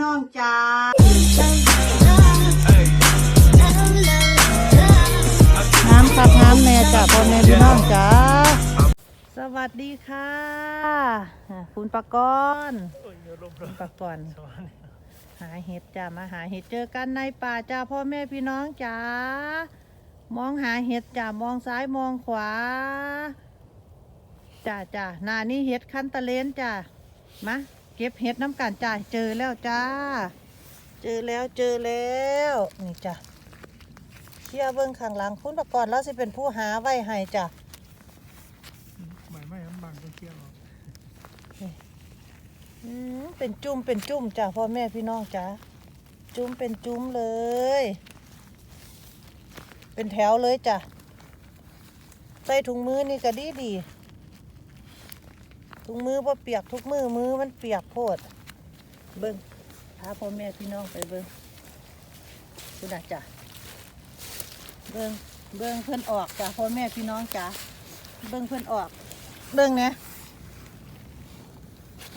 น้องจ้าน้ำครับน้ำแน่จ้าพ่อแม่พี่น้องจ้าสวัสดีค่ะคุณปะกรณ์คุณปะกรณ์หาเห็ดจ้ามาหาเห็ดเจอกันในป่าจ้าพ่อแม่พี่น้องจ้ามองหาเห็ดจ้ามองซ้ายมองขวาจ้าจ้าหนานี่เห็ดคันตะเลนจ้ามา เก็บเห็ดน้ำกันจ้าเจอแล้วจ้า เจอแล้วเจอแล้วนี่จ้ะเชี่ยเบิ้งข้างหลังคุณประกอบแล้วสิเป็นผู้หาไว้ให้จ้ะหมายไม่น้ำบางต้องเที่ยวหรอกอืมเป็นจุ่มเป็นจุ่มจ้ะพ่อแม่พี่น้องจ้ะจุ่มเป็นจุ่มเลย เป็นแถวเลยจ้ะใส่ถุงมือนี่ก็ดีดี ถุงมือพอเปียกทุกมือมือมันเปียกโพด เบิ้งพาพ่อแม่พี่น้องไปเบิ้งคุณอาจ้ะเบิ้งเบิ้งเพื่อนออกจ้ะพ่อแม่พี่น้องจ้ะเบิ้งเพื่อนออก เบิ้งเนี่ย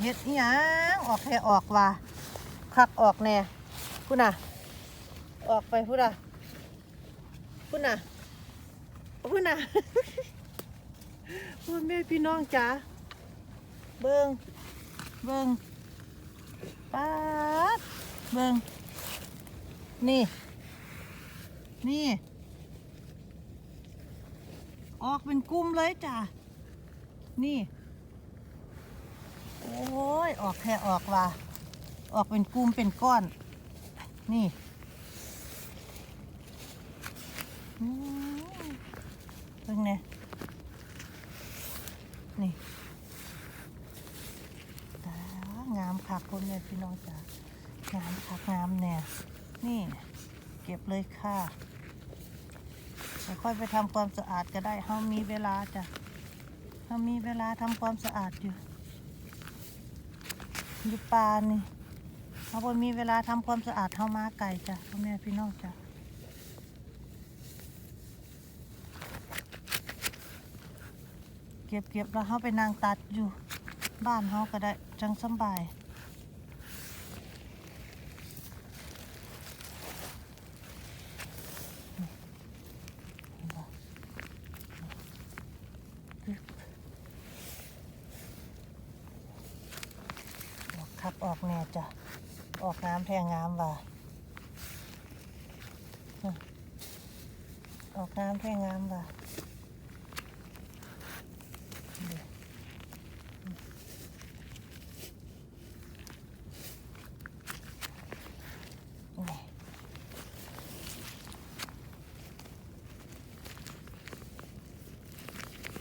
เฮ็ดอิหยังออกแค่ออกว่าคักออกแน่คุณน่ะ ออกไปพูดอะพูดน่ะพูดน่ะพ่อแม่พี่น้องจ้ะ เบิ้งเบิ้งป๊าดเบิ่งนี่ นี่ ออกเป็นกลุ่มเลยจ้ะ นี่ โอ้ย ออกแค่ออกว่ะออกเป็นกลุ่มเป็นก้อน นี่เพิ่งเนี่ยนี่ จ้างาม คักคนเลยพี่น้องจ้างามคักงามแน่นี่เก็บเลยค่ะค่อยไปทำความสะอาดก็ได้เฮามีเวลาจ้ะเฮามีเวลาทำความสะอาดอยู่อยู่ป่านี่เฮาบ่มีเวลาทำความสะอาดเฮามาไก่จ้ะพ่อแม่พี่น้องจ้ะเก็บเก็บแล้วเฮาไปนางตัดอยู่บ้านเฮาก็ได้จังสบาย อ อกคักอกแน่จ้ะ ออกน้ำแทงงามว่ะออกน้ำแทงงามว่ะเดี๋ยวนี่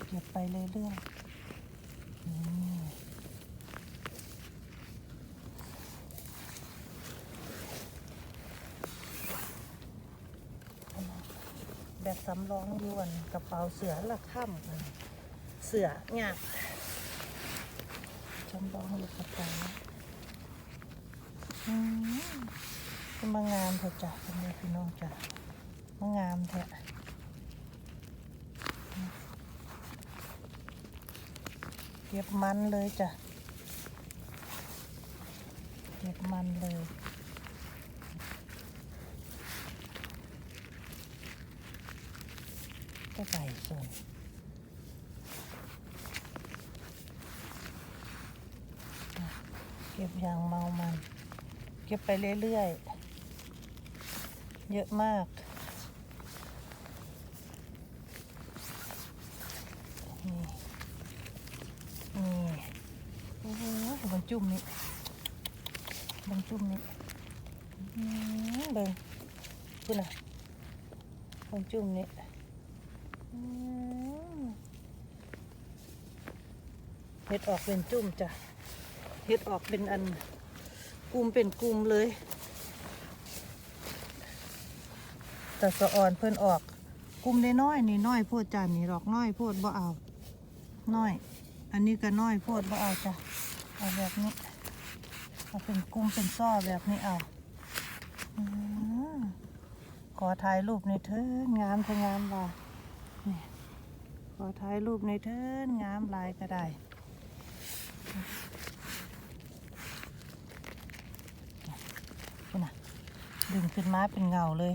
เก็บไปเรื่อยๆ แบบสำรองยวนกระเป๋าเสือละค่ำเสือเนี่ยจำลองอยู่กระเป๋าอืมมางามเถอะจ้ะเป็นแม่พี่น้องจ้ะมางามแท้เก็บมันเลยจ้ะเก็บมันเลย ก็ใส่ส่วนเก็บอย่างเมามัน เก็บไปเรื่อยๆ เยอะมาก นี่นี่โอ้โหบนจุ่มนี่บนจุ่มนี่อื้อหือเบิ่งคุณน่ะบนจุ่มนี่ เฮ็ดออกเป็นจุ่มจ้ะเฮ็ดออกเป็นอันกลุ่มเป็นกลุ่มเลยแต่สะอ่อนเพิ่อนออกกลุ่มได้น้อยนี่น้อยโพดจานนี่ดอกน้อยโพดบ่เอา น้อย อันนี้ก็น้อยโพดบ่เอาจ้ะ เอาแบบนี้ เอาเป็นกลุ่มเป็นซ้อแบบนี้เอาขอถ่ายรูปในเถินงามเธองามว่ะ อถ่ายรูปในเถินงามลายก็ได้นะดึงขึ้นมาเป็นเงาเลย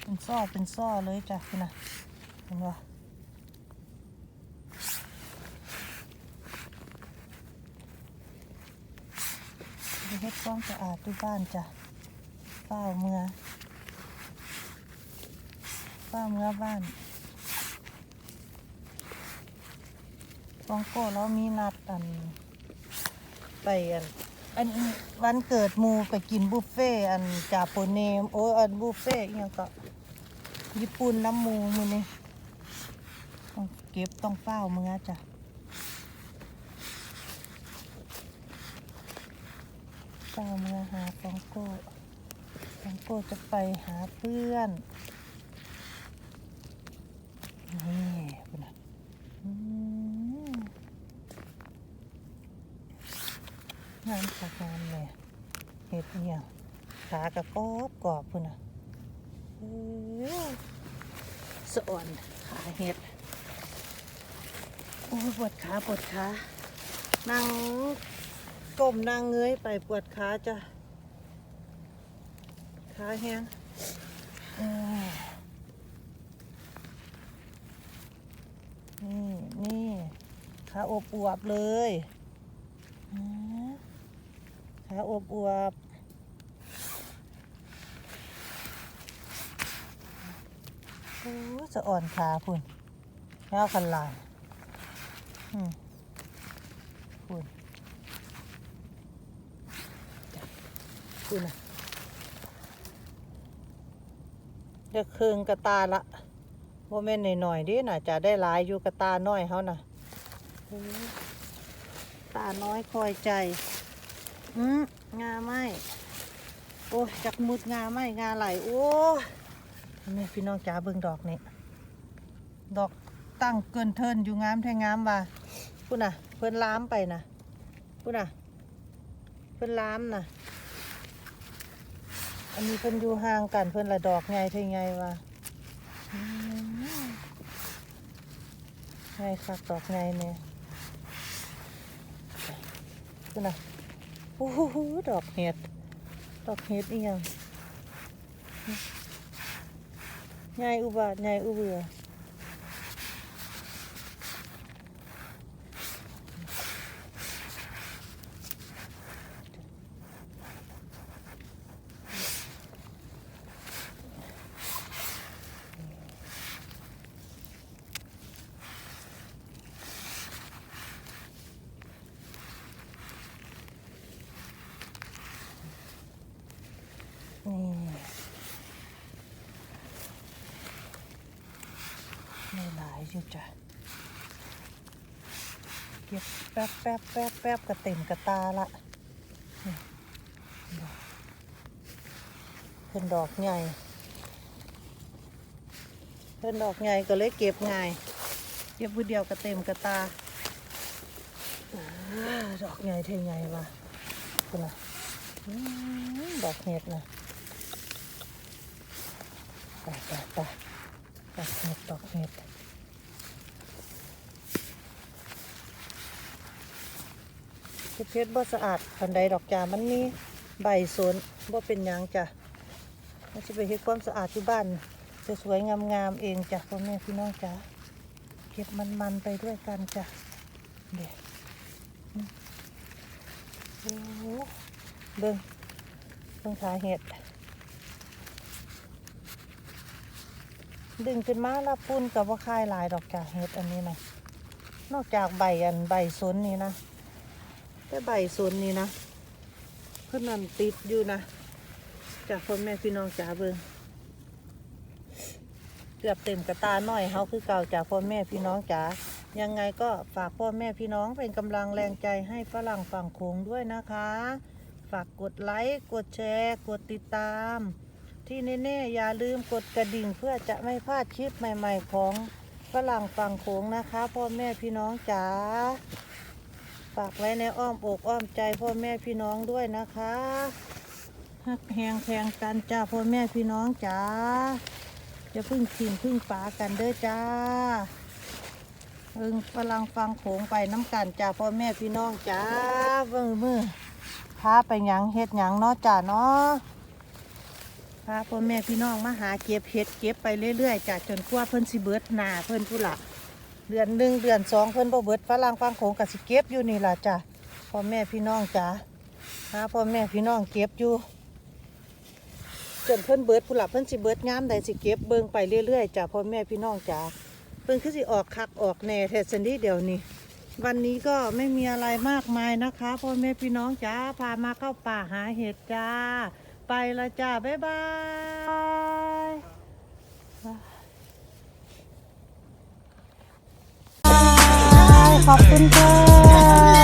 เป็นซ้อเป็นซ้อเลยจ้ะคุณนะเห็นปะไปเฮ็ดความสะอาดที่บ้านจ้ะเฝ้าเมือเฝ้าเมือบ้าน องโก้แล้วมีนัดอันไปอันอันวันเกิดมูไปกินบุฟเฟ่อันจาโปเนมโอ้ยอันบุฟเฟ่ต์อิหยังก็ญี่ปุ่นน้ำมูมือนี่ต้องเก็บต้องเฝ้ามือจ้ะเฝ้ามือหาฟองโก้ฟองโก้จะไปหาเพื่อนนี่คุณนะอืม งานขักงานเลยเห็ดเนี่ยขากระกอบกรอบคุณนะเอ้ยสะอ่อนขาเห็ดโอ้ปวดขาปวดขานั่งก้มนั่งเงยไปปวดขาจ้ะขาแห้งนี่นี่ขาอบอวบเลย ขาอบอวบโอ้สะอ่อนขาพุ่นแล้วคันลายพุ่นพุ่นอะเด็กคืงกระตาละโมเมนต์หน่อยๆดิน่ะจะได้หลายอยู่กระตาน้อยเขาน่ะตาน้อยคอยใจ อืมงาไหมโอ้ยจักมุดงาไหมงาไหลโอ้ยนี่พี่น้องจ๋าเบิ่งดอกนี่ดอกตั้งเกินเทินอยู่งามแท้งามว่ะพุ่นน่ะ เพิ่นล้ามไปนะพุ่นน่ะ เพิ่นล้ามนะอันนี้เพิ่นอยู่ห่างกันเพิ่นละดอกใหญ่เท่ไงวะไงคักดอกใหญ่เนี่ยพุ่นน่ะ โอ้โหดอกเห็ด ดอกเห็ดอีหยังใหญ่อุบาทใหญ่อุเบือ ไม่หลายอยู่จ้ะ เก็บแป๊บแป๊บแป๊บแป๊บกระเต็มกระตาละเพิ่นดอกใหญ่ เพิ่นดอกใหญ่ก็เลยเก็บง่าย เก็บผู้เดียวกระเต็มกระตาดอกใหญ่เท่ไงวะคุณน่ะอื้อดอกเห็ดนะ ไปไปไปดอกเห็ดดอกเห็ดเฮ็ดเพชรบ่สะอาดปันใดดอกจามันมีใบสนบ่เป็นยังจ้ะเราจะไปเฮ็ดความสะอาดที่บ้านสวยๆงามๆเองจ้ะพ่อแม่พี่น้องจ้ะเก็บมันๆไปด้วยกันจ้ะเดี๋ยวโอ้เบิ่งเบิ่งขาเห็ด ดึงขึ้นมาแล้วปุ้นกับว่าคายลายดอกจ้ะเห็ดอันนี้นะนอกจากใบอันใบสนนี่นะแต่ใบสนนี่นะเพื่อนนั่นติดอยู่นะ จากพ่อแม่พี่น้องจ๋าเบิงเกือบเต็มกระตาหน่อยเฮาคือเก่าจากพ่อแม่พี่น้องจ๋ายังไงก็ฝากพ่อแม่พี่น้องเป็นกำลังแรงใจให้ฝรั่งฝั่งโขงด้วยนะคะ ฝากกดไลค์กดแชร์ กดติดตาม ที่แน่ๆอย่าลืมกดกระดิ่งเพื่อจะไม่พลาดคลิปใหม่ ๆ ของฝรั่งฝั่งโขงนะคะพ่อแม่พี่น้องจ๋าฝากไว้ในอ้อมอกอ้อมใจพ่อแม่พี่น้องด้วยนะคะฮักแหงแพงกันจ้าพ่อแม่พี่น้องจ้าจะพึ่งขิงพึ่งปากันเด้อจ้าเอิงกำลังฟังโขงไปน้ำกันจ้าพ่อแม่พี่น้องจ้าเบิ่งมือพาไปหยังเฮ็ดหยังเนาะจ้าเนาะาพ่อแม่พี่น้องมาหาเก็บเห็ดเก็บไปเรื่อยๆจ้ะจนกว่าเพิ่นสิเบิดหนาเพิ่นผู้ละเดือนหนึ่งเดือนสองเพิ่นบ่เบิดฝรั่งฟังโขงก็สิเก็บอยู่นี่ล่ะจ้ะพ่อแม่พี่น้องจ้ะหาพ่อแม่พี่น้องเก็บอยู่จนเพิ่นเบิดผู้ละเพิ่นสิเบิดงามใดสิเก็บเบิ่งไปเรื่อยๆจ้ะพ่อแม่พี่น้องจ้ะเพิ่นคือสิออกคักออกแน่แท้ซันนี้เดี๋ยวนี้ วันนี้ก็ไม่มีอะไรมากมายนะคะพ่อแม่พี่น้องจ้าพามาเข้าป่าหาเห็ดจ้า ไปละจ้า บ๊ายบายขอบคุณค่ะ